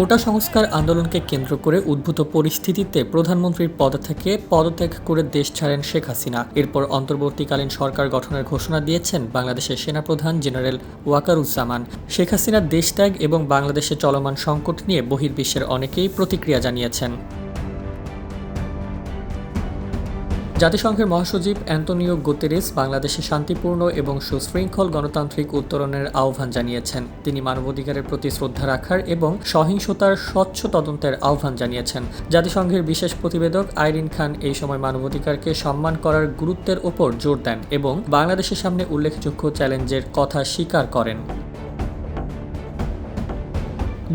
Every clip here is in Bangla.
কোটা সংস্কার আন্দোলনকে কেন্দ্র করে উদ্ভূত পরিস্থিতিতে প্রধানমন্ত্রীর পদ থেকে পদত্যাগ করে দেশ ছাড়েন শেখ হাসিনা। এরপর অন্তর্বর্তীকালীন সরকার গঠনের ঘোষণা দিয়েছেন বাংলাদেশের সেনাপ্রধান জেনারেল ওয়াকারুজ্জামান। শেখ হাসিনার দেশত্যাগ এবং বাংলাদেশে চলমান সংকট নিয়ে বহির্বিশ্বের অনেকেই প্রতিক্রিয়া জানিয়েছেন। জাতিসংঘের মহাসচিব অ্যান্তোনিও গুতেরেস বাংলাদেশে শান্তিপূর্ণ এবং সুশৃঙ্খল গণতান্ত্রিক উত্তরণের আহ্বান জানিয়েছেন। তিনি মানবাধিকারের প্রতি শ্রদ্ধা রাখার এবং সহিংসতার স্বচ্ছ তদন্তের আহ্বান জানিয়েছেন। জাতিসংঘের বিশেষ প্রতিবেদক আইরিন খান এই সময় মানবাধিকারকে সম্মান করার গুরুত্বের ওপর জোর দেন এবং বাংলাদেশের সামনে উল্লেখযোগ্য চ্যালেঞ্জের কথা স্বীকার করেন।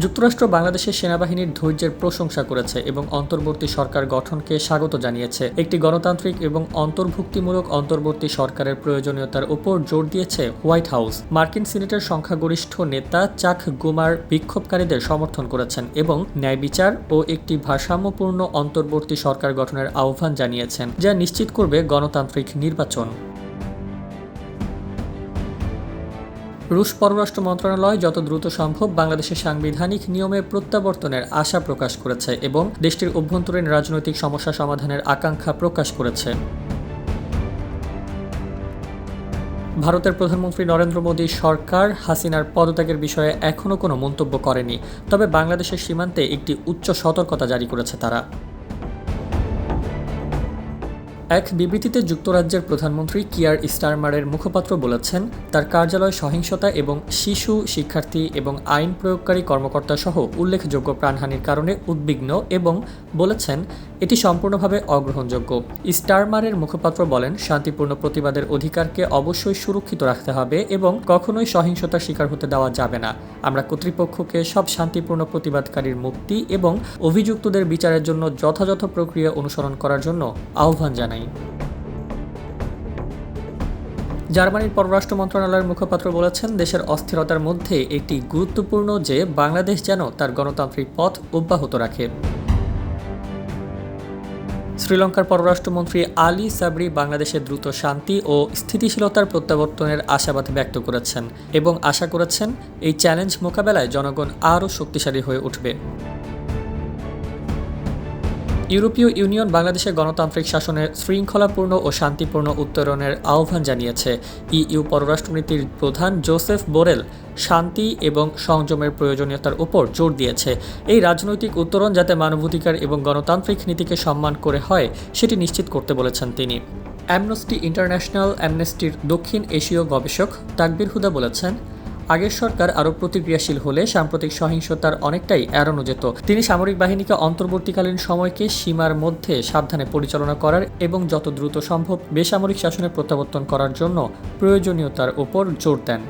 যুক্তরাষ্ট্র বাংলাদেশের সেনাবাহিনীর ধৈর্যের প্রশংসা করেছে এবং অন্তর্বর্তী সরকার গঠনকে স্বাগত জানিয়েছে। একটি গণতান্ত্রিক এবং অন্তর্ভুক্তিমূলক অন্তর্বর্তী সরকারের প্রয়োজনীয়তার উপর জোর দিয়েছে হোয়াইট হাউস। মার্কিন সিনেটের সংখ্যাগরিষ্ঠ নেতা চাক গুমার বিক্ষোভকারীদের সমর্থন করেছেন এবং ন্যায় বিচার ও একটি ভারসাম্যপূর্ণ অন্তর্বর্তী সরকার গঠনের আহ্বান জানিয়েছেন, যা নিশ্চিত করবে গণতান্ত্রিক নির্বাচন। রুশ পররাষ্ট্র মন্ত্রণালয় যত দ্রুত সম্ভব বাংলাদেশের সাংবিধানিক নিয়মে প্রত্যাবর্তনের আশা প্রকাশ করেছে এবং দেশটির অভ্যন্তরীণ রাজনৈতিক সমস্যা সমাধানের আকাঙ্ক্ষা প্রকাশ করেছে। ভারতের প্রধানমন্ত্রী নরেন্দ্র মোদী সরকার হাসিনার পদত্যাগের বিষয়ে এখনও কোনো মন্তব্য করেনি, তবে বাংলাদেশের সীমান্তে একটি উচ্চ সতর্কতা জারি করেছে তারা। এক বিবৃতিতে যুক্তরাজ্যের প্রধানমন্ত্রী কিয়ার স্টারমারের মুখপাত্র বলেছেন, তার কার্যালয় সহিংসতা এবং শিশু, শিক্ষার্থী এবং আইন প্রয়োগকারী কর্মকর্তা সহ উল্লেখযোগ্য প্রাণহানির কারণে উদ্বিগ্ন এবং বলেছেন এটি সম্পূর্ণভাবে অগ্রহণযোগ্য। স্টারমারের মুখপাত্র বলেন, শান্তিপূর্ণ প্রতিবাদের অধিকারকে অবশ্যই সুরক্ষিত রাখতে হবে এবং কখনোই সহিংসতার শিকার হতে দেওয়া যাবে না। আমরা কর্তৃপক্ষকে সব শান্তিপূর্ণ প্রতিবাদকারীর মুক্তি এবং অভিযুক্তদের বিচারের জন্য যথাযথ প্রক্রিয়া অনুসরণ করার জন্য আহ্বান জানাই। জার্মানির পররাষ্ট্র মন্ত্রণালয়ের মুখপাত্র বলেছেন, দেশের অস্থিরতার মধ্যে এটি গুরুত্বপূর্ণ যে বাংলাদেশ যেন তার গণতান্ত্রিক পথ অব্যাহত রাখে। শ্রীলঙ্কার পররাষ্ট্রমন্ত্রী আলী সাবরি বাংলাদেশে দ্রুত শান্তি ও স্থিতিশীলতার প্রত্যাবর্তনের আশাবাদ ব্যক্ত করেছেন এবং আশা করেছেন এই চ্যালেঞ্জ মোকাবেলায় জনগণ আরও শক্তিশালী হয়ে উঠবে। ইউরোপীয় ইউনিয়ন বাংলাদেশের গণতান্ত্রিক শাসনের শৃঙ্খলাপূর্ণ ও শান্তিপূর্ণ উত্তরণের আহ্বান জানিয়েছে। ইইউ পররাষ্ট্রনীতির প্রধান জোসেফ বোরেল শান্তি এবং সংযমের প্রয়োজনীয়তার উপর জোর দিয়েছে। এই রাজনৈতিক উত্তরণ যাতে মানবাধিকার এবং গণতান্ত্রিক নীতিকে সম্মান করে হয়, সেটি নিশ্চিত করতে বলেছেন তিনি। অ্যামনেস্টি ইন্টারন্যাশনাল অ্যামনেস্টির দক্ষিণ এশীয় গবেষক তাকবির হুদা বলেছেন আগের সরকার আরও প্রতিক্রিয়াশীল হলে সাম্প্রতিক সহিংসতার অনেকটাই এড়ানো যেত। তিনি সামরিক বাহিনীকে অন্তর্বর্তীকালীন সময়কে সীমার মধ্যে সাবধানে পরিচালনা করার এবং যত দ্রুত সম্ভব বেসামরিক শাসনে প্রত্যাবর্তন করার জন্য প্রয়োজনীয়তার ওপর জোর দেন।